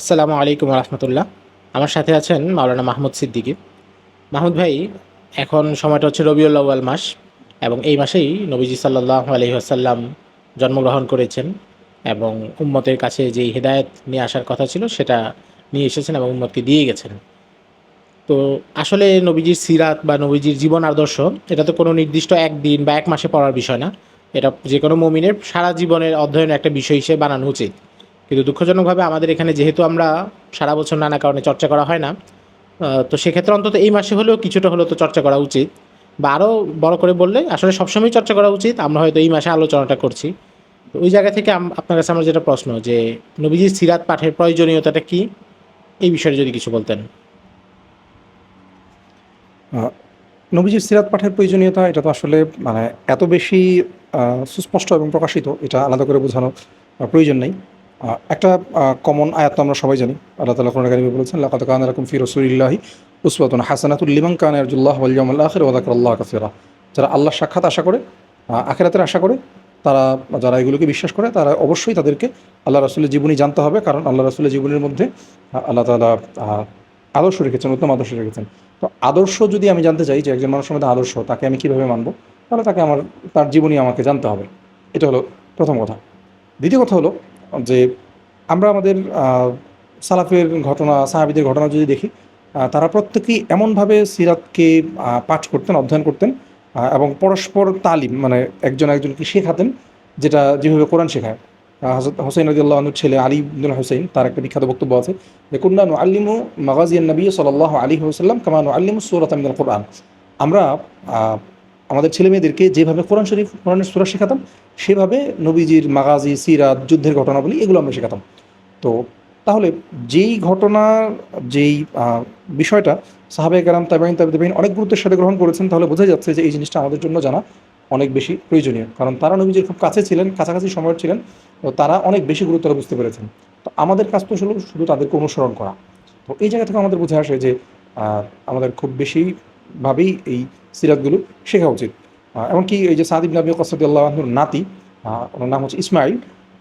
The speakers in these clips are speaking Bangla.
আসসালামু আলাইকুম রহমতুল্লাহ। আমার সাথে আছেন মাওলানা মাহমুদ সিদ্দিকি। মাহমুদ ভাই, এখন সময়টা হচ্ছে রবিউল আউয়াল মাস এবং এই মাসেই নবীজি সাল্লাহ আলহি আসাল্লাম জন্মগ্রহণ করেছেন এবং উম্মতের কাছে যেই হেদায়েত নিয়ে আসার কথা ছিল সেটা নিয়ে এসেছেন এবং উম্মতকে দিয়ে গেছেন। তো আসলে নবীজির সিরাত বা নবীজির জীবন আদর্শ, এটা তো কোনো নির্দিষ্ট একদিন বা এক মাসে পড়ার বিষয় না। এটা যে কোনো মমিনের সারা জীবনের অধ্যয়নের একটা বিষয় হিসেবে বানানো উচিত। কিন্তু দুঃখজনকভাবে আমাদের এখানে যেহেতু আমরা সারা বছর নানা কারণে চর্চা করা হয় না তো সেক্ষেত্রে অন্তত এই মাসে হলেও কিছুটা হলেও তো চর্চা করা উচিত বা আরও বড় করে বললে আসলে সবসময় চর্চা করা উচিত, আমরা হয়তো এই মাসে আলোচনাটা করছি। ওই জায়গা থেকে আপনার কাছে আমার যেটা প্রশ্ন যে নবীজির সিরাত পাঠের প্রয়োজনীয়তাটা কি? এই বিষয়ে যদি কিছু বলতেন। নবীজির সিরাত পাঠের প্রয়োজনীয়তা এটা তো আসলে মানে এত বেশি সুস্পষ্ট এবং প্রকাশিত, এটা আলাদা করে বোঝানো প্রয়োজন নেই। একটা কমন আয়াত তো আমরা সবাই জানি। আল্লাহ তালা কোরআন কারিমে বলেছেন লাকাত কান এরকম ফি রসুলিল্লাহি উসবাতুন হাসানাতুল লিমান কান আরজুল্লাহ ওয়ালিয়ামুল আখির ওয়াদাকর আল্লাহ কাফিরা যারা আল্লাহ সাক্ষাৎ আশা করে আখিরাতের আশা করে, তারা, যারা এগুলোকে বিশ্বাস করে, তারা অবশ্যই তাদেরকে আল্লাহ রাসুলের জীবনী জানতে হবে, কারণ আল্লাহ রাসুলের জীবনের মধ্যে আল্লাহ তালা আদর্শ রেখেছেন, উত্তম আদর্শ রেখেছেন। তো আদর্শ যদি আমি জানতে চাই যে একজন মানুষের মধ্যে আদর্শ, তাকে আমি কীভাবে মানবো? তাহলে তাকে আমার, তার জীবনী আমাকে জানতে হবে। এটা হলো প্রথম কথা। দ্বিতীয় কথা হলো যে আমরা আমাদের সালাফের ঘটনা, সাহাবিদের ঘটনা যদি দেখি তারা প্রত্যেকেই এমনভাবে সিরাতকে পাঠ করতেন, অধ্যয়ন করতেন এবং পরস্পর তালিম মানে একজন একজনকে শেখাতেন, যেটা যেভাবে কোরআন শেখায়। হজরত হোসেন রদিয়াল্লাহ আনুর ছেলে আলী ইবনুল হোসেন তার একটা বিখ্যাত বক্তব্য আছে যে, কুন্না নু আল্লিমু মাগাজিয়ান নবী সাল্লাহ আলী হোসাল্লাম কামা নু আল্লিমু সুরত আমিনুল কোরআন। আমরা আমাদের ছেলে মেয়েদেরকে যেভাবে কোরআন শরীফ, কোরআনের সুরা শেখাতাম সেভাবে নবীজির মাগাজি, সিরাত, যুদ্ধের ঘটনা ঘটনাবলী এগুলো আমরা শেখাতাম। তো তাহলে যেই ঘটনা, যেই বিষয়টা সাহাবে কারাম তাবাইন তাবিন অনেক গুরুত্বের সাথে গ্রহণ করেছেন, তাহলে বোঝা যাচ্ছে যে এই জিনিসটা আমাদের জন্য জানা অনেক বেশি প্রয়োজনীয়। কারণ তারা নবীজির খুব কাছে ছিলেন, কাছাকাছি সময়ের ছিলেন, তো তারা অনেক বেশি গুরুত্ব বুঝতে পেরেছেন। তো আমাদের কাজ তো শুধু শুধু তাদেরকে অনুসরণ করা। তো এই জায়গা থেকে আমাদের বুঝে আসে যে আমাদের খুব বেশিভাবেই এই সিরাতগুলো শেখা উচিত। এমনকি এই যে সাদিব নবী কসাদি নাতি ওনার নাম হচ্ছে ইসমাইল।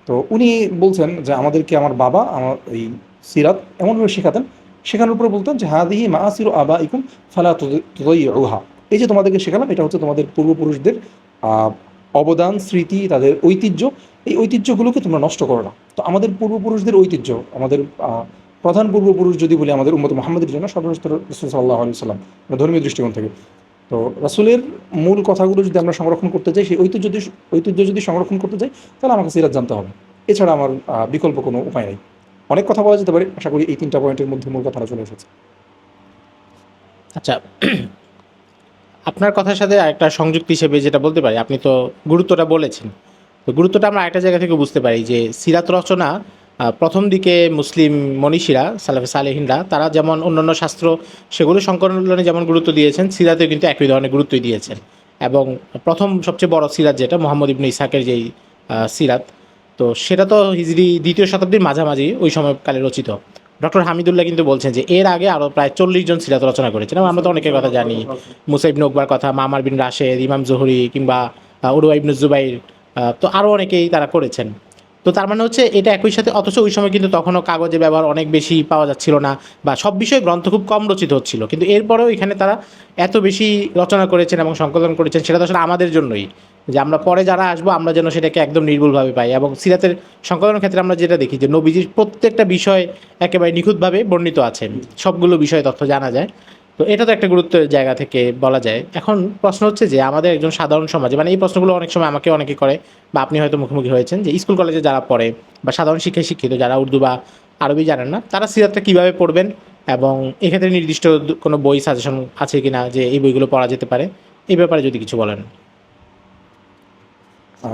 তো উনি বলছেন যে আমাদেরকে আমার বাবা, আমার এই সিরাত এমনভাবে শেখাতেন। শেখানোর পরে বলতেন যে, হাদিহি মা আসিরু আবা ইকুম ফালা রুহা এই যে তোমাদেরকে শেখালাম, এটা হচ্ছে তোমাদের পূর্বপুরুষদের অবদান, স্মৃতি, তাদের ঐতিহ্য। এই ঐতিহ্যগুলোকে তোমরা নষ্ট করো না। তো আমাদের পূর্বপুরুষদের ঐতিহ্য, আমাদের প্রধান পূর্বপুরুষ যদি বলি আমাদের উম্মত মোহাম্মদের জন্য রসুল সাল্লাহ আলি সাল্লাম ধর্মীয় দৃষ্টিকোণ থেকে। তো রাসুলের মূল কথাগুলো যদি আমরা সংরক্ষণ করতে চাই, সেই ঐতিহ্য যদি ঐতিহ্য যদি সংরক্ষণ করতে চাই, তাহলে আমাকে সিরাত জানতে হবে। এছাড়া আমার বিকল্প কোনো উপায় নেই। অনেক কথা বলা যেতে পারে, আশা করি এই তিনটা পয়েন্টের মধ্যে মূল কথাটা চলে এসেছে। আচ্ছা আপনার কথার সাথে একটা সংযুক্তি হিসেবে যেটা বলতে পারি, আপনি তো গুরুত্বটা বলেছেন। তো গুরুত্বটা আমরা একটা জায়গা থেকে বুঝতে পারি যে সিরাত রচনা প্রথম দিকে মুসলিম মনীষীরা, সালাফে সালেহিনরা, তারা যেমন অন্যান্য শাস্ত্র সেগুলো সংকলনে যেমন গুরুত্ব দিয়েছেন, সিরাতেও কিন্তু একই ধরনের গুরুত্বই দিয়েছেন। এবং প্রথম সবচেয়ে বড় সিরাত যেটা, মোহাম্মদ ইবনে ইসাকের যেই সিরাত, তো সেটা তো হিজরি দ্বিতীয় শতাব্দীর মাঝামাঝি ওই সময়কালে রচিত। ডক্টর হামিদুল্লাহ কিন্তু বলছেন যে এর আগে আরও প্রায় চল্লিশ জন সিরাত রচনা করেছেন। আমরা তো অনেকের কথা জানি মুসাইব নোকবার কথা, মামার বিন রাশেদ, ইমাম জহুরি কিংবা উরুয়া ইবনু জুবাইর তো আরও অনেকেই তারা করেছেন। তো তার মানে হচ্ছে এটা একই সাথে, অথচ ওই সময় কিন্তু তখনও কাগজে ব্যবহার অনেক বেশি পাওয়া যাচ্ছিল না বা সব বিষয়ে গ্রন্থ খুব কম রচিত হচ্ছিল। কিন্তু এরপরেও এখানে তারা এত বেশি রচনা করেছেন এবং সংকলন করেছেন সেটা তো আসলে আমাদের জন্যই। যে আমরা পরে যারা আসব, আমরা যেন সেটাকে একদম নির্ভুলভাবে পাই এবং সিরাতের সংকলনের ক্ষেত্রে আমরা যেটা দেখি যে নবীজির প্রত্যেকটা বিষয় একেবারে নিখুঁতভাবে বর্ণিত আছে। সবগুলো বিষয়ে তথ্য জানা যায়। তো এটা তো একটা গুরুত্বের জায়গা থেকে বলা যায়। এখন প্রশ্ন হচ্ছে যে আমাদের একজন সাধারণ সমাজে মানে এই প্রশ্নগুলো অনেক সময় আমাকে অনেকে করে, বা আপনি হয়তো মুখোমুখি হয়েছেন যে স্কুল কলেজে যারা পড়ে, বা সাধারণ শিক্ষায় শিক্ষিত যারা উর্দু বা আরবি জানেন না, তারা সিরাতটা কীভাবে পড়বেন এবং এক্ষেত্রে নির্দিষ্ট কোনো বই সাজেশন আছে কিনা যে এই বইগুলো পড়া যেতে পারে, এই ব্যাপারে যদি কিছু বলেন।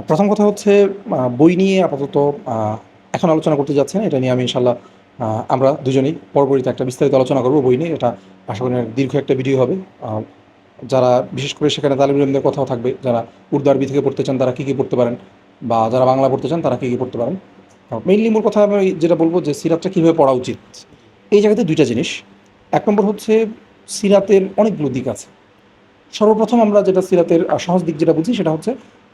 প্রথম কথা হচ্ছে বই নিয়ে আপাতত এখন আলোচনা করতে যাচ্ছে না এটা নিয়ে আমি ইনশাল্লাহ আমরা দুজনেই পরবর্তীতে একটা বিস্তারিত আলোচনা করব বই নিয়ে, এটা আশা করি দীর্ঘ একটা ভিডিও হবে। যারা, বিশেষ করে সেখানে তালিম ইলমদের কথাও থাকবে, যারা উর্দু আরবি থেকে পড়তে চান, তারা কী কী পড়তে পারেন? বা যারা বাংলা পড়তে চান, তারা কী কী পড়তে পারেন? মেইনলি মূল কথা আমি যেটা বলব যে সিরাতটা কীভাবে পড়া উচিত? এই জায়গাতে দুইটা জিনিস। এক নম্বর হচ্ছে সিরাতের অনেকগুলো দিক আছে। সর্বপ্রথম আমরা যেটা সিরাতের সহজ দিক যেটা বুঝি সেটা হচ্ছে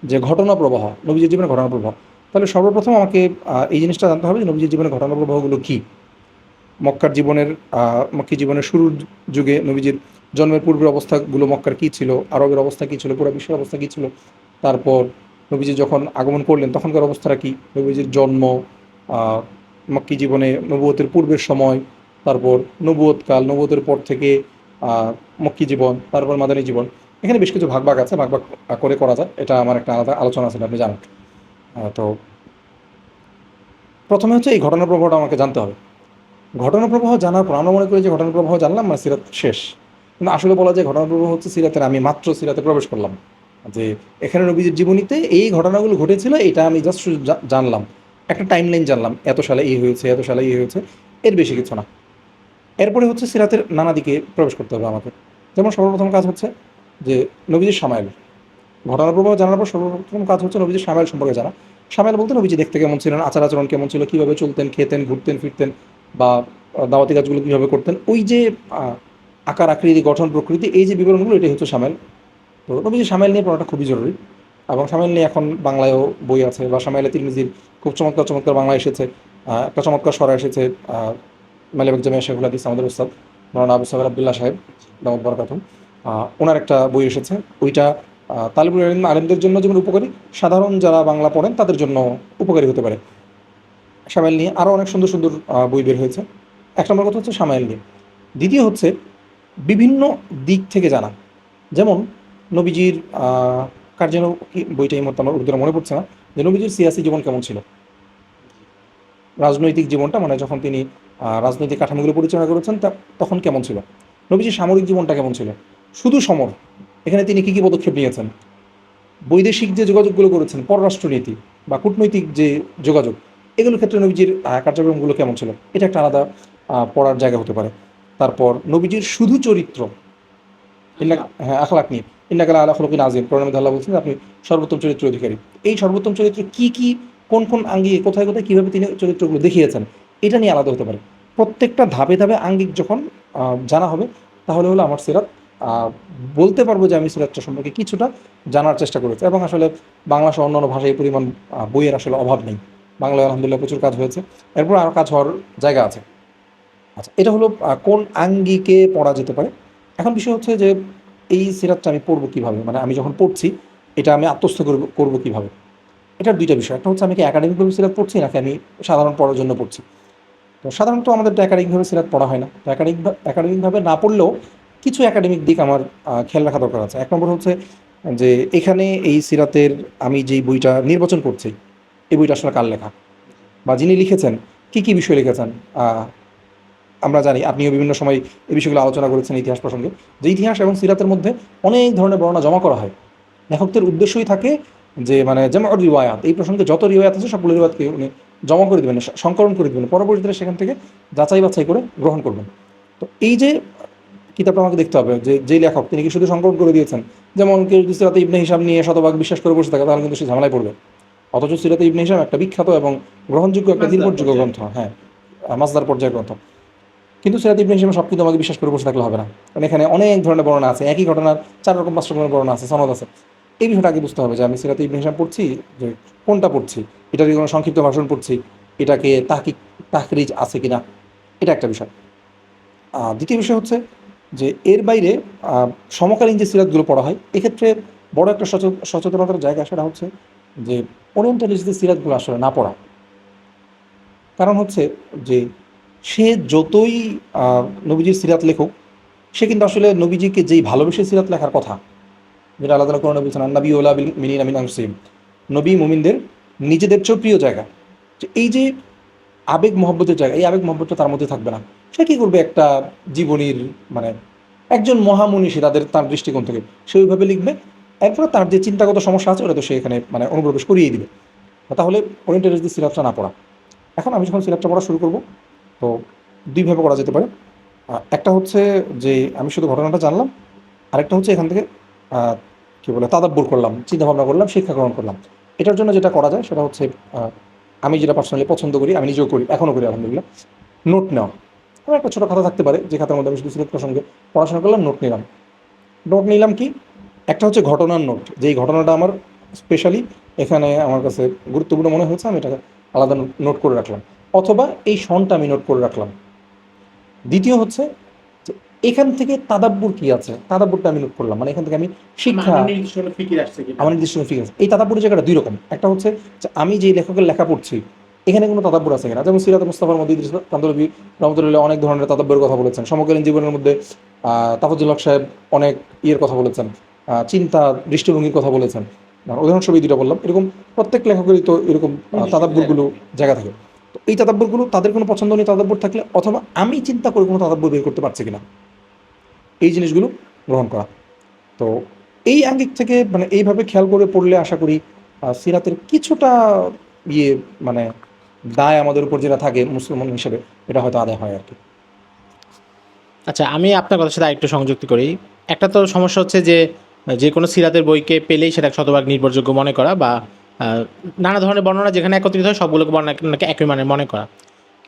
যে ঘটনা প্রবাহ, নবীজির জীবনের ঘটনা প্রবাহ। তাহলে সর্বপ্রথম আমাকে এই জিনিসটা জানতে হবে যে নবীজির জীবনে ঘটনা প্রবাহগুলো কী? মক্কার জীবনের মক্কি জীবনের শুরুর যুগে নবীজির জন্মের পূর্বের অবস্থাগুলো মক্কার কী ছিল? আরবের অবস্থা কী ছিল? পুরো বিশ্বের অবস্থা কী ছিল? তারপর নবীজি যখন আগমন করলেন, তখনকার অবস্থাটা কী? নবীজির জন্ম মক্কি জীবনে নবুয়তের পূর্বের সময়, তারপর নবুয়তকাল নবুয়তের পর থেকে মক্কি জীবন, তারপর মাদানী জীবন। এখানে বেশ কিছু ভাগ ভাগ আছে ভাগ ভাগ করে করা যায়। এটা আমার একটা আলাদা আলোচনা আছে আপনি জানেন। তো প্রথমে হচ্ছে এই ঘটনা প্রবাহটা আমাকে জানতে হবে। ঘটনা প্রবাহ জানার পর, আমরা মনে করি যে ঘটনা প্রবাহ জানলাম মানে সিরাত শেষ। কিন্তু আসলে বলা যায় ঘটনা প্রবাহ হচ্ছে সিরাতের, আমি মাত্র সিরাতে প্রবেশ করলাম। যে এখানে নবীজির জীবনীতে এই ঘটনাগুলো ঘটেছিল, এটা আমি জাস্ট জানলাম। একটা টাইম লাইন জানলাম, এত সালে এই হয়েছে, এত সালে এই হয়েছে, এর বেশি কিছু না। এরপরে হচ্ছে সিরাতের নানা দিকে প্রবেশ করতে হবে আমাকে। যেমন সর্বপ্রথম কাজ হচ্ছে যে নবীজির সামাইল ঘটনা প্রবাহ জানার পর সর্বপ্রথম কাজ হচ্ছে নবীজির সামাইল সম্পর্কে জানা। সামাইল বলতে নবীজি দেখতে কেমন ছিলেন আচার আচরণ কেমন ছিল, কীভাবে চলতেন, খেতেন, ঘুরতেন, ফিরতেন বা দাওয়াতি কাজগুলো কীভাবে করতেন, ওই যে আকার, আকৃতি, গঠন, প্রকৃতি, এই যে বিবরণগুলো, এটাই হচ্ছে সামেল। তো নবীজি সামেল নিয়ে পড়াটা খুবই জরুরি এবং সামেল নিয়ে এখন বাংলায়ও বই আছে বা সামেলে তিরমিজির খুব চমৎকার চমৎকার বাংলা এসেছে একটা চমৎকার স্বরা এসেছে মালিবাগ জামিয়া শেখুল হাদিস, আমাদের উস্তাদ মৌলানা আবু সাহেব আবদুল্লাহ সাহেব দামদ বরকাতুম। ওনার একটা বই এসেছে, ওইটা তালিবুল আলিম আলিমদের জন্য যেমন উপকারী, সাধারণ যারা বাংলা পড়েন তাদের জন্য উপকারী হতে পারে। সামাইল নিয়ে আরও অনেক সুন্দর সুন্দর বই বের হয়েছে। এক নম্বর কথা হচ্ছে সামাইল নিয়ে। দ্বিতীয় হচ্ছে বিভিন্ন দিক থেকে জানা। যেমন নবীজির কার যেন কি বইটা এই আমার উর্দুরা মনে পড়ছে না, যে নবীজির সিয়াসি জীবন কেমন ছিল? রাজনৈতিক জীবনটা মানে যখন তিনি রাজনৈতিক কাঠামোগুলো পরিচালনা করেছেন, তা তখন কেমন ছিল? নবীজির সামরিক জীবনটা কেমন ছিল? শুধু সমর, এখানে তিনি কী কী পদক্ষেপ নিয়েছেন? বৈদেশিক যে যোগাযোগগুলো করেছেন, পররাষ্ট্রনীতি বা কূটনৈতিক যে যোগাযোগ এগুলোর ক্ষেত্রে নবীজির কার্যক্রমগুলো কেমন ছিল? এটা একটা আলাদা পড়ার জায়গা হতে পারে। তারপর নবীজির শুধু চরিত্র। হ্যাঁ আখলাক নিয়ে। ইন্নাকালা আলা খলকিন আজিম প্রণামী আল্লাহ বলছেন, আপনি সর্বোত্তম চরিত্র অধিকারী। এই সর্বোত্তম চরিত্র কি কি, কোন কোন আঙ্গিকে, কোথায় কোথায়, কীভাবে তিনি চরিত্রগুলো দেখিয়েছেন, এটা নিয়ে আলাদা হতে পারে। প্রত্যেকটা ধাপে ধাপে আঙ্গিক যখন জানা হবে, তাহলে হলো আমার সিরাত বলতে পারব যে আমি সিরাতটা সম্পর্কে কিছুটা জানার চেষ্টা করেছি। এবং আসলে বাংলা সহ অন্যান্য ভাষায় পরিমাণ বইয়ের আসলে অভাব নেই। বাংলায় আলহামদুলিল্লাহ প্রচুর কাজ হয়েছে। এরপর আরও কাজ হওয়ার জায়গা আছে। আচ্ছা এটা হলো কোন আঙ্গিকে পড়া যেতে পারে? এখন বিষয় হচ্ছে যে, এই সিরাতটা আমি পড়ব কীভাবে? মানে আমি যখন পড়ছি, এটা আমি আত্মস্থ করব করব কীভাবে? এটার দুইটা বিষয়। একটা হচ্ছে, আমি কি একাডেমিকভাবে সিরাত পড়ছি, নাকি আমি সাধারণ পড়ার জন্য পড়ছি? তো সাধারণত আমাদের তো একাডেমিকভাবে সিরাত পড়া হয় না। তো একাডেমিক একাডেমিকভাবে না পড়লেও কিছু একাডেমিক দিক আমার খেয়াল রাখা দরকার আছে। এক নম্বর হচ্ছে যে, এখানে এই সিরাতের আমি যেই বইটা নির্বাচন করছি এই বইটা আসলে কার লেখা? বা যিনি লিখেছেন, কি কি বিষয় লিখেছেন? আমরা জানি, আপনিও বিভিন্ন সময় এই বিষয়গুলো আলোচনা করেছেন ইতিহাস প্রসঙ্গে, যে ইতিহাস এবং সিরাতের মধ্যে অনেক ধরনের বর্ণনা জমা করা হয়। লেখকদের উদ্দেশ্যই থাকে যে মানে যেমন রিওয়ায়াত, এই প্রসঙ্গে যত রিওয়ায়াত আছে সবগুলো রিওয়ায়াতকে উনি জমা করে দেবেন সংকলন করে দেবেন, পরবর্তীতে সেখান থেকে যাচাই বাছাই করে গ্রহণ করবেন। তো এই যে কিতাবটা আমাকে দেখতে হবে, যে, যেই লেখক, তিনি কি শুধু সংকলন করে দিয়েছেন? যেমন কেউ যদি সিরাতে ইবনে হিসাব নিয়ে শতভাগ বিশ্বাস করে বসে থাকে, তাহলে কিন্তু সে ঝামেলায় পড়বে। অথচ সিরাতে ইবনে হিসাব একটা বিখ্যাত এবং গ্রহণযোগ্য একটা নির্ভরযোগ্য গ্রন্থ হ্যাঁ মাসদার পর্যায়ের গ্রন্থ। কিন্তু সিরাত ইবনে হিসাবে সব কিন্তু আমাকে বিশ্বাস করে বসে থাকলে হবে না। কারণ এখানে অনেক ধরনের বর্ণনা আছে একই ঘটনার চার রকম পাঁচ রকমের বর্ণনা আছে সনদ আছে। এই বিষয়টা আগে বুঝতে হবে যে আমি সিরাত ইবনে হিসাব পড়ছি যে কোনটা পড়ছি এটার কি কোনো সংক্ষিপ্ত ভাষণ পড়ছি এটাকে তাহকি তাহরিজ আছে কিনা এটা একটা বিষয়। দ্বিতীয় বিষয় হচ্ছে যে এর বাইরে সমকালীন যে সিরাতগুলো পড়া হয় এক্ষেত্রে বড় একটা সচেত- সচেতনতার জায়গা সেটা হচ্ছে যে ওরিয়েন্টালিস্ট যে সিরাতগুলো আসলে না পড়া। কারণ হচ্ছে যে সে যতই নবীজির সিরাত লেখক, সে কিন্তু আসলে নবীজিকে যেই ভালোবেসে সিরাত লেখার কথা, যেটা আল্লাহ তালা কোরআনে বলছেন নবী ওলা মিনিন আমিন আনসিম নবী মুমিনদের নিজেদের চেয়েও প্রিয় জায়গা। যে এই যে আবেগ মহব্বতের জায়গা, এই আবেগ মহব্বতটা তার মধ্যে থাকবে না। সে কী করবে একটা জীবনীর মানে একজন মহামনীষী তাদের, তার দৃষ্টিকোণ থেকে, সে ওইভাবে লিখবে এরপরে তার যে চিন্তাগত সমস্যা আছে, ওটা তো সে এখানে মানে অনুপ্রবেশ করিয়ে দিবে। তাহলে ওরিয়েন্টালিস্ট দিয়ে সিরাপটা না পড়া, এখন আমি যখন সিরাপটা পড়া শুরু করব, তো দুইভাবে করা যেতে পারে। একটা হচ্ছে যে, আমি শুধু ঘটনাটা জানলাম, আরেকটা হচ্ছে এখান থেকে কী বলে, তাদাব্বর করলাম চিন্তা ভাবনা করলাম, শিক্ষা গ্রহণ করলাম। এটার জন্য যেটা করা যায়, সেটা হচ্ছে আমি যেটা পার্সোনালি পছন্দ করি, আমি নিজেও করি এখনও করি, আলহামদুলিল্লাহ। নোট নেওয়া। আমার একটা ছোটো খাতা থাকতে পারে, যে খাতার মধ্যে আমি শুধু সিলেক্ট প্রসঙ্গে পড়াশোনা করলাম নোট নিলাম। নোট নিলাম কি? একটা হচ্ছে ঘটনার নোট যেই ঘটনাটা আমার স্পেশালি এখানে আমার কাছে গুরুত্বপূর্ণ মনে হয়েছে আমি এটাকে আলাদা নোট করে রাখলাম। অথবা এই সনটা আমি নোট করে রাখলাম। দ্বিতীয় হচ্ছে এখান থেকে তাদাব্বুর কি আছে? তাদাব্বুরটা আমি নোট করলাম মানে এখান থেকে আমি শিক্ষা ফিকির কিনা? আমার নির্দিষ্ট ফিগার এই তাদাব্বুরের জায়গাটা দুই রকম। একটা হচ্ছে যে আমি যেই লেখকের লেখা পড়ছি এখানে কোনো তাদাব্বুর আছে কিনা? যেমন সিরাত মুস্তাফার মধ্যে ইদ্রিস কান্দলবি রহমতুল্লাহ অনেক ধরনের তাদাব্বুরের কথা বলেছেন। সমকালীন জীবনের মধ্যে আহ, তাফাজুল হক সাহেব অনেক ইয়ের কথা বলেছেন। চিন্তা দৃষ্টিভঙ্গির কথা বলেছেন। আর উদাহরণস্বরূপ এই দুটো বললাম। এরকম প্রত্যেক লেখকেরই তো এরকম তাদাব্বুরগুলো জায়গা থাকে। তো এই তাদাব্বুরগুলো তাদের কোনো পছন্দ নেই তাদাব্বুর থাকলে অথবা আমি চিন্তা করে কোনো তাদাব্বুর বের করতে পারছি কিনা। এই জিনিসগুলো গ্রহণ করা। তো এই আঙ্গিক থেকে মানে এইভাবে খেয়াল করে পড়লে আশা করি সিরাতের কিছুটা ইয়ে মানে দায় আমাদের উপর যেটা থাকে মুসলমান হিসেবে এটা হয়তো আদায় হয় আর কি। আচ্ছা আমি আপনার কথার সাথে আরেকটু সংযুক্ত করি। একটা তো সমস্যা হচ্ছে যে যে কোনো সিরাতের বইকে পেলেই সেটা শতভাগ নির্ভরযোগ্য মনে করা বা নানা ধরনের বর্ণনা যেখানে একত্রিত হয় সবগুলোকে বর্ণনাকে একই মানে মনে করা।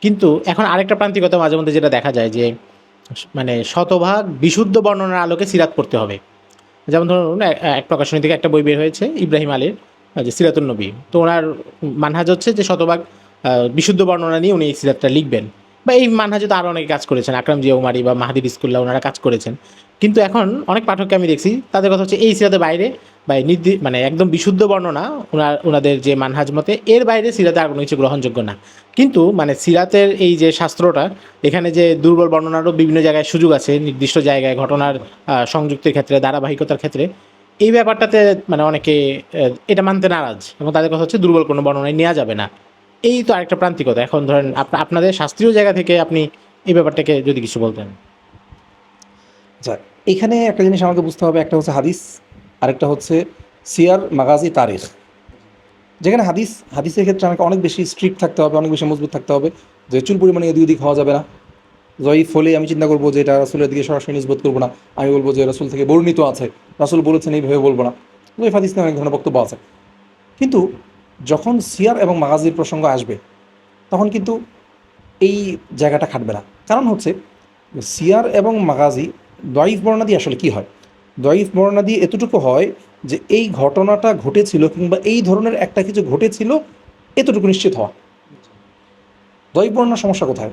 কিন্তু এখন আরেকটা প্রান্তিকতা মাঝে মধ্যে যেটা দেখা যায় যে মানে শতভাগ বিশুদ্ধ বর্ণনার আলোকে সিরাত পড়তে হবে। যেমন ধরুন এক- প্রকাশনী থেকে একটা বই বের হয়েছে, ইব্রাহিম আলীর যে সিরাতুল নবী। তো ওনার মানহাজ হচ্ছে যে শতভাগ বিশুদ্ধ বর্ণনা নিয়ে উনি এই সিরাতটা লিখবেন। বা এই মানহাজে তো আরও অনেকে কাজ করেছেন, আকরাম জিয়া উমারি বা মাহাদির ইস্কুল্লাহ ওনারা কাজ করেছেন। কিন্তু এখন অনেক পাঠককে আমি দেখছি, তাদের কথা হচ্ছে এই সিরাতের বাইরে, বা নির্দি মানে একদম বিশুদ্ধ বর্ণনা ওনার ওনাদের যে মানহাজ মতে, এর বাইরে সিরাতে আর কোনো কিছু গ্রহণযোগ্য না। কিন্তু মানে সিরাতের এই যে শাস্ত্রটা, এখানে যে দুর্বল বর্ণনারও বিভিন্ন জায়গায় সুযোগ আছে, নির্দিষ্ট জায়গায় ঘটনার সংযুক্তির ক্ষেত্রে, ধারাবাহিকতার ক্ষেত্রে, এই ব্যাপারটাতে মানে অনেকে এটা মানতে নারাজ, এবং তাদের কথা হচ্ছে দুর্বল কোনো বর্ণনায় নেওয়া যাবে না। এই তো আরেকটা প্রান্তিকতা, এখন ধরেন আপ- আপনাদের শাস্ত্রীয় জায়গা থেকে আপনি এই ব্যাপারটাকে যদি কিছু বলতেন। আচ্ছা এখানে একটা জিনিস আমাকে বুঝতে হবে, একটা হচ্ছে হাদিস, আরেকটা হচ্ছে সিয়ার মাগাজি তারিখ। যেখানে হাদিস, হাদিসের ক্ষেত্রে আমাকে অনেক বেশি স্ট্রিক্ট থাকতে হবে, অনেক বেশি মজবুত থাকতে হবে, যে চুল পরিমাণে এদিক ওদিক হওয়া যাবে না। জয়ীফ হলে আমি চিন্তা করব যে এটা রাসুলের দিকে সরাসরি নিজবোধ করব না। আমি বলব যে রাসুল থেকে বর্ণিত আছে, রাসুল বলেছেন এইভাবে বলব না। জয়ীফ হাদিস নিয়ে অনেক ধরনের বক্তব্য আছে। কিন্তু যখন সিয়ার এবং মাগাজির প্রসঙ্গ আসবে, তখন কিন্তু এই জায়গাটা খাটবে না। কারণ হচ্ছে, সিয়ার এবং মাগাজি দয়ীফ বর্ণনা দিয়ে আসলে কি হয়? দয়ীফ বর্ণনা দিয়ে এতটুকু হয় যে এই ঘটনাটা ঘটেছিল কিংবা এই ধরনের একটা কিছু ঘটেছিল, এতটুকু নিশ্চিত হওয়া। দয়ীফ বর্ণার সমস্যা কোথায়?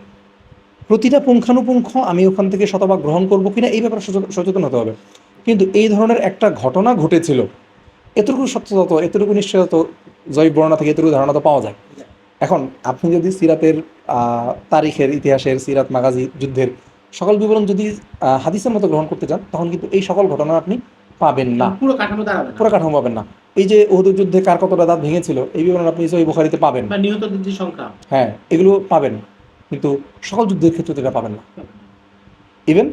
প্রতিটা পুঙ্খানুপুঙ্খ আমি ওখান থেকে শতভাগ গ্রহণ করব কিনা এই ব্যাপারে সচেতন- হতে হবে। কিন্তু এই ধরনের একটা ঘটনা ঘটেছিল, এতটুকু সত্যতা, এতটুকু নিশ্চয়তা তো বর্ণনা থেকে এতটুকু ধারণা তো পাওয়া যায়। এখন, আপনি যদি সিরাতের তারিখের ইতিহাসের, সিরাত মাগাজি যুদ্ধের সকল বিবরণ যদি হাদিসের মতো গ্রহণ করতে চান তখন কিন্তু এই সকল ঘটনা আপনি পাবেন না। পুরো কাঠামো দাঁড়াবে পুরো কাঠামো পাবেন না। এই যে ওহুদের যুদ্ধে কার কতটা দাঁত ভেঙেছিল এই বিবরণ আপনি সহি বুখারিতে পাবেন। নিহতদের যে সংখ্যা। হ্যাঁ এগুলো পাবেন। কিন্তু সকল যুদ্ধের ক্ষেত্রে তো এটা পাবেন না। ইভেন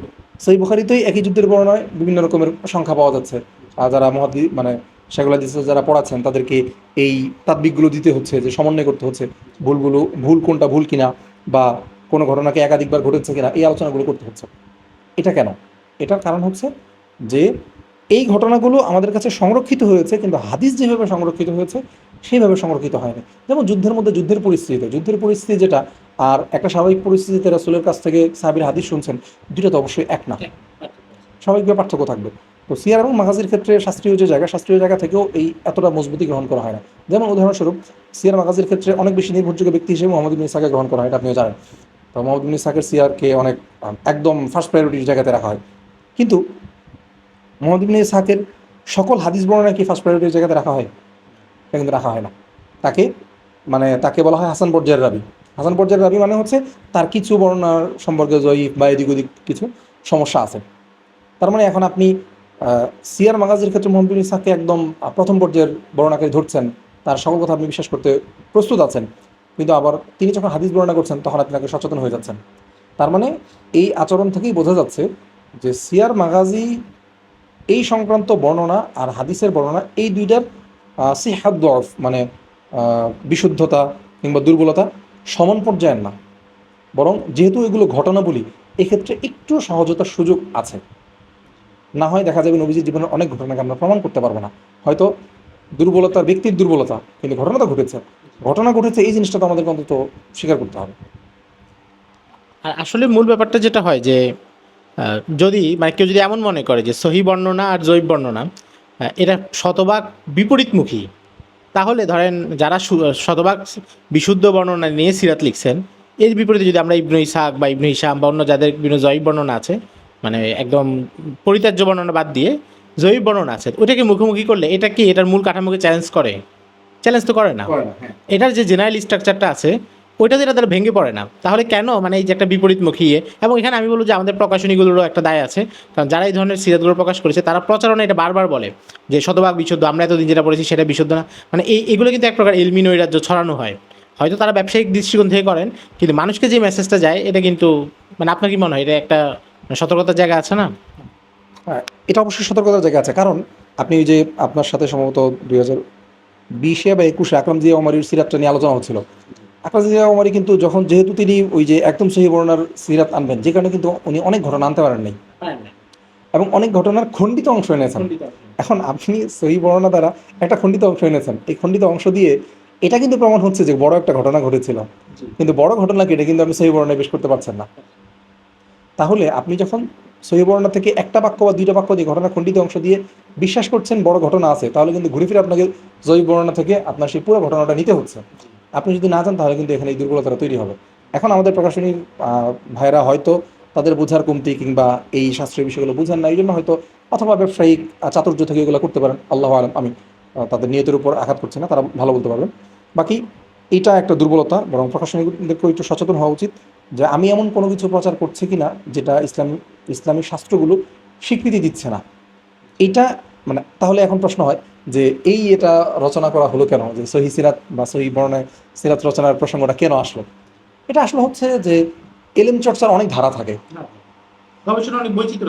সহি বুখারিতেই একই যুদ্ধের বর্ণনায় বিভিন্ন রকমের সংখ্যা পাওয়া যাচ্ছে। আর যারা মহাদি মানে সেগুলো দিচ্ছে যারা পড়াচ্ছেন তাদেরকে এই তাৎবিকগুলো দিতে হচ্ছে যে সমন্বয় করতে হচ্ছে ভুলগুলো ভুল কোনটা ভুল কিনা বা কোনো ঘটনাকে একাধিকবার ঘটেছে কিনা এই আলোচনাগুলো করতে হচ্ছে। এটা কেন? এটার কারণ হচ্ছে যে এই ঘটনাগুলো আমাদের কাছে সংরক্ষিত হয়েছে কিন্তু হাদিস যেভাবে সংরক্ষিত হয়েছে, সেইভাবে সংরক্ষিত হয়নি। যেমন যুদ্ধের মধ্যে যুদ্ধের পরিস্থিতিতে, যুদ্ধের পরিস্থিতি যেটা, আর একটা স্বাভাবিক পরিস্থিতিতে রাসুলের কাছ থেকে সাহাবির হাদিস শুনছেন দুটা তো অবশ্যই এক না। স্বাভাবিকভাবে পার্থক্য থাকবে। তো সিয়ার এবং মাগাজির ক্ষেত্রে শাস্ত্রীয় যে জায়গা, শাস্ত্রীয় জায়গা থেকেও এই এতটা মজবুতি গ্রহণ করা হয় না। যেমন উদাহরণস্বরূপ, সিয়ার মাগাজির ক্ষেত্রে অনেক বেশি নির্ভরযোগ্য ব্যক্তি হিসেবে মোহাম্মদ ইসাকে গ্রহণ করা হয়, এটা আপনিও জানেন। তো মোহাম্মদ ইবিন ইসাকের সিয়ারকে অনেক একদম ফার্স্ট প্রায়োরিটির জায়গাতে রাখা হয়। কিন্তু মোহাম্মদ ইবিন সকল হাদিস বর্ণনা কি ফার্স্ট প্রায়োরিটির জায়গাতে রাখা হয়? এটা কিন্তু রাখা হয় না। তাকে মানে তাকে বলা হয় হাসান পর্যায়ের রাবি। হাসান পর্যায়ের রাবি মানে হচ্ছে তার কিছু বর্ণনার সম্পর্কে জয়ীফ বা এদিক ওদিক কিছু সমস্যা আছে। তার মানে এখন আপনি সিয়ার মাগাজির ক্ষেত্রে মোহাম্মদ বিন ইসাককে একদম প্রথম পর্যায়ের বর্ণনাকে ধরছেন। তার সকল কথা আপনি বিশ্বাস করতে প্রস্তুত আছেন। কিন্তু আবার তিনি যখন হাদিস বর্ণনা করছেন, তখন আপনাকে সচেতন হয়ে যাচ্ছেন। তার মানে এই আচরণ থেকেই বোঝা যাচ্ছে যে সিয়ার মাগাজি এই সংক্রান্ত বর্ণনা আর হাদিসের বর্ণনা এই দুইটার সিহাদ মানে বিশুদ্ধতা কিংবা দুর্বলতা সমান পর্যায়ের না। বরং যেহেতু এগুলো ঘটনাবলী, এক্ষেত্রে একটু সহজতার সুযোগ আছে। না হয় দেখা যাবে নবীজির জীবনের অনেক ঘটনাকে আমরা প্রমাণ করতে পারব না। হয়তো দুর্বলতা, ব্যক্তির দুর্বলতা, কিন্তু ঘটনা তো ঘটেছে। ঘটনা ঘটেছে, এই জিনিসটা তো আমাদেরকে অন্তত স্বীকার করতে হবে। আর আসলে মূল ব্যাপারটা যেটা হয় যে যদি মানে কেউ যদি এমন মনে করে যে সহি বর্ণনা আর জৈব বর্ণনা এটা শতভাগ বিপরীতমুখী। তাহলে ধরেন যারা শতভাগ বিশুদ্ধ বর্ণনা নিয়ে সিরাত লিখছেন, এর বিপরীতে যদি আমরা ইবনু ইসাক বা ইবনু ইসাম বা অন্য যাদের বিভিন্ন জৈব বর্ণনা আছে মানে একদম পরিত্যাজ্য বর্ণনা বাদ দিয়ে জৈব বর্ণনা আছে ওটাকে মুখোমুখি করলে এটা কি এটার মূল কাঠামোকে চ্যালেঞ্জ করে? চ্যালেঞ্জ তো করে না। এটার যে জেনারেল স্ট্রাকচারটা আছে ওইটা যেটা তারা ভেঙে পড়ে না। তাহলে কেন? মানে এই যে একটা বিপরীতমুখী ইয়ে। এবং এখানে আমি বলব যে আমাদের প্রকাশনীগুলোরও একটা দায় আছে। কারণ যারা এই ধরনের সিরাতগুলো প্রকাশ করেছে তারা প্রচারণা এটা বারবার বলে যে শতভাগ বিশুদ্ধ আমরা এতদিন যেটা পড়েছি সেটা বিশুদ্ধ না। মানে এই এগুলো কিন্তু এক প্রকার এলমি নৈরাজ্য ছড়ানো হয়। হয়তো তারা ব্যবসায়িক দৃষ্টিকোণ থেকে করেন কিন্তু মানুষকে যে মেসেজটা যায় এটা কিন্তু মানে আপনার কি মনে হয়? এটা একটা মানে সতর্কতার জায়গা আছে না? হ্যাঁ এটা অবশ্যই সতর্কতার জায়গা আছে। কারণ আপনি ওই যে আপনার সাথে সম্ভবত দুই হাজার বিশে বা একুশে আকরাম জিয়া ওমারির সিরাতটা নিয়ে আলোচনা হচ্ছিল। আকরাম জিয়া ওমারি কিন্তু যখন যেহেতু তিনি ওই যে একদম সহি বর্ণার সিরাত আনবেন যে কারণে কিন্তু উনি অনেক ঘটনা আনতে পারেন নাই। এবং অনেক ঘটনার খণ্ডিত অংশ এনেছেন। এখন আপনি সহি বর্ণনা দ্বারা একটা খণ্ডিত অংশ এনেছেন এই খণ্ডিত অংশ দিয়ে এটা কিন্তু প্রমাণ হচ্ছে যে বড় একটা ঘটনা ঘটেছিল। কিন্তু বড় ঘটনাকে এটা কিন্তু আপনি সহি বর্ণনায় পেশ করতে পারছেন না। তাহলে আপনি যখন সহি বর্ণনা থেকে একটা বাক্য বা দুইটা বাক্য দিয়ে ঘটনা খণ্ডিত অংশ দিয়ে বিশ্বাস করছেন বড় ঘটনা আছে তাহলে কিন্তু ঘুরে ফিরে আপনাকে জৈব বর্ণনা থেকে আপনার সেই পুরো ঘটনাটা নিতে হচ্ছে। আপনি যদি না যান তাহলে কিন্তু এখানে এই দুর্বলতাটা তৈরি হবে। এখন আমাদের প্রকাশনীর আহ, ভাইয়েরা হয়তো তাদের বোঝার কমতি কিংবা এই শাস্ত্রীয় বিষয়গুলো বুঝেন না এই জন্য হয়তো অথবা ব্যবসায়িক চাতুর্য থেকে এগুলো করতে পারেন। আল্লাহ আলম আমি তাদের নিয়তের উপর আঘাত করছি না তারা ভালো বলতে পারবেন। বাকি এটা একটা দুর্বলতা বরং প্রকাশনীদেরকেও একটু সচেতন হওয়া উচিত যে আমি এমন কোনো কিছু প্রচার করছি কিনা যেটা ইসলাম ইসলামী শাস্ত্রগুলো স্বীকৃতি দিচ্ছে না। এটা মানে তাহলে এখন প্রশ্ন হয় যে এই এটা রচনা করা হলো কেন? যে সহি সিরাত বা সহি বর্ণায় সিরাত রচনার প্রসঙ্গটা কেন আসলো? এটা আসলে হচ্ছে যে এলেম চর্চার অনেক ধারা থাকে।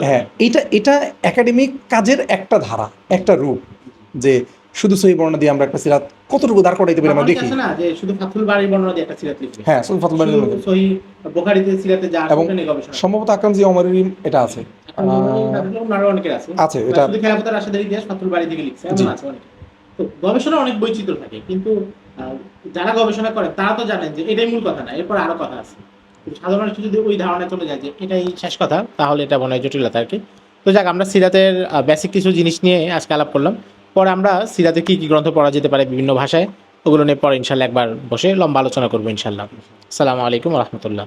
হ্যাঁ এটা এটা একাডেমিক কাজের একটা ধারা একটা রূপ যে শুধু সহি বর্ণনা দিয়ে আমরা একটা সিরাত কতটুকু দাঁড় করাইতে পারি আমরা দেখি। না যে শুধু ফাতুল বাড়ির বর্ণনা দিয়ে একটা সিরাত লিখবে। হ্যাঁ সহি ফাতুল বাড়ির। সহি বোখারিতে সিরাতে যা এবং নিয়ে গবেষণা। সম্ভবত আকরাম জি অমরের এটা আছে আছে। আছে এটা শুধু খেলাফতের রাশেদের ইতিহাস ফাতুল বাড়ি থেকে লিখছে এমন আছে অনেকে। তো গবেষণা অনেক বৈচিত্র্য থাকে কিন্তু যারা গবেষণা করে তারা তো জানেন যে এটাই মূল কথা না এরপর আরও কথা আছে। সাধারণ মানুষ যদি ওই ধারণা চলে যায় যে এটাই শেষ কথা তাহলে এটা মনে হয় জটিলতা আর কি। তো যাক আমরা সিরাতের বেসিক কিছু জিনিস নিয়ে আজকে আলাপ করলাম। পরে আমরা সিরাতে কি কি গ্রন্থ পড়া যেতে পারে বিভিন্ন ভাষায়, ওগুলো নিয়ে পরে ইনশাল্লাহ একবার বসে লম্বা আলোচনা করব ইনশাল্লাহ। সালামু আলাইকুম রহমতুল্লাহ।